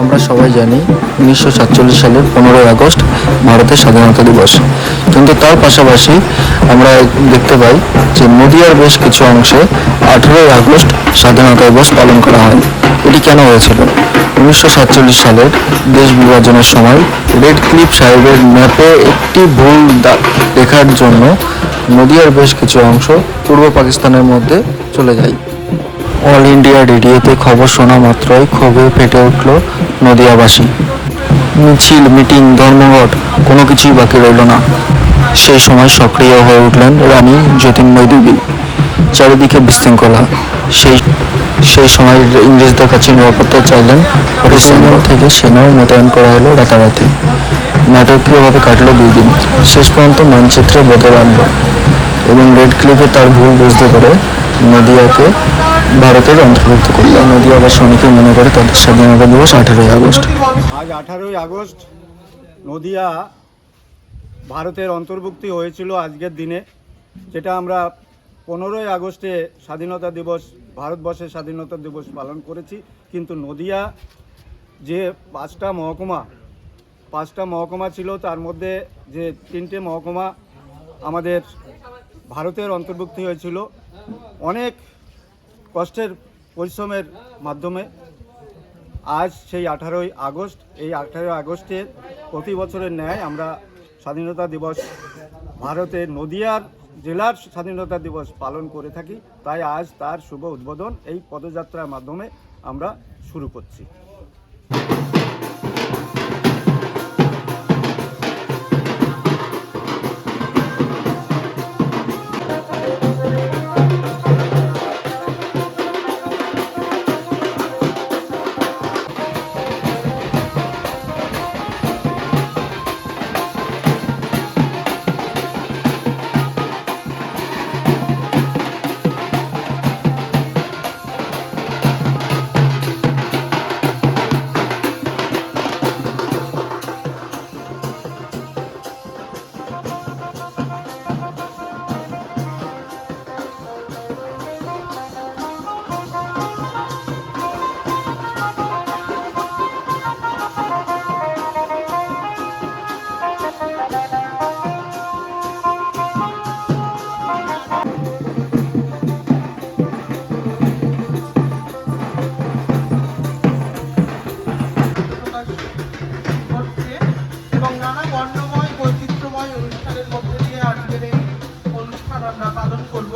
আমরা সবাই জানি উনিশশো সাতচল্লিশ সালের পনেরোই আগস্ট ভারতের স্বাধীনতা দিবস। কিন্তু তার পাশাপাশি আমরা দেখতে পাই যে নদিয়ার বেশ কিছু অংশে আঠেরোই আগস্ট স্বাধীনতা দিবস পালন করা হয়। এটি কেন হয়েছিল? উনিশশো সাতচল্লিশ সালের দেশ বিভাজনের সময় রেড ক্লিপ সাহেবের ম্যাপে একটি ভুল দা- লেখার জন্য নদিয়ার বেশ কিছু অংশ পূর্ব পাকিস্তানের মধ্যে চলে যায়। অল ইন্ডিয়া রেডিওতে খবর শোনা মাত্রই ক্ষোভে ফেটে উঠল নদিয়াবাসী। মিছিল, মিটিং, ধর্মঘট, কোনো কিছুই বাকি রইল না। সেই সময় সক্রিয় হয়ে উঠলেন রানী জ্যোতির্ময় দেবী চারিদিকে বিশৃঙ্খলা। সেই সেই সময় ইংরেজদের কাছে নিরাপত্তা চাইলেন পশ্চিমবঙ্গ থেকে সেনাও মোতায়েন করা হলো রাতারাতি। নাটকীয়ভাবে কাটলো দুই দিন। শেষ পর্যন্ত মানচিত্রে বদল আনলো। এবং রেড ক্লিপে তার ভুল বুঝতে পারে নদিয়াকে ভারতের অন্তর্ভুক্ত করল নদিয়াবাসী অনেকে মনে করে তাদের স্বাধীনতা দিবস, আঠারোই আগস্ট। আজ আঠারোই আগস্ট নদিয়া ভারতের অন্তর্ভুক্তি হয়েছিল আজকের দিনে, যেটা আমরা পনেরোই আগস্টে স্বাধীনতা দিবস, ভারতবর্ষের স্বাধীনতা দিবস পালন করেছি। কিন্তু নদিয়া যে পাঁচটা মহকুমা পাঁচটা মহকুমা ছিল, তার মধ্যে যে তিনটে মহকুমা আমাদের ভারতের অন্তর্ভুক্তি হয়েছিল। অনেক কষ্টের পরিশ্রমের মাধ্যমে আজ সেই আঠারোই আগস্ট, এই আঠারোই আগস্টের প্রতি বছরের ন্যায় আমরা স্বাধীনতা দিবস ভারতের নদিয়ার জেলার স্বাধীনতা দিবস পালন করে থাকি। তাই আজ তার শুভ উদ্বোধন এই পদযাত্রার মাধ্যমে আমরা শুরু করছি। অনুষ্ঠানের মধ্যে দিয়ে আজকের এই অনুষ্ঠান আমরা পালন করব।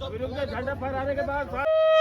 तो झंडा फहराने के बाद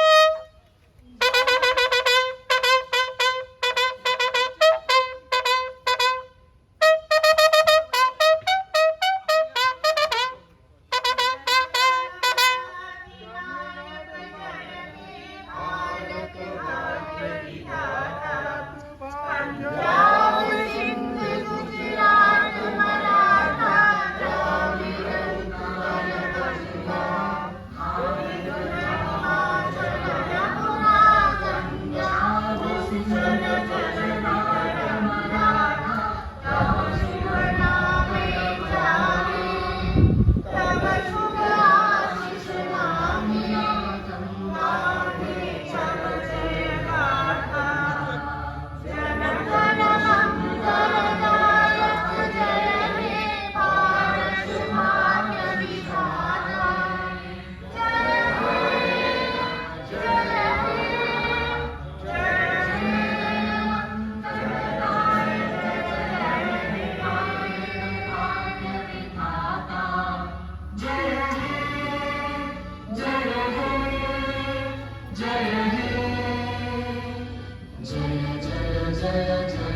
day I take.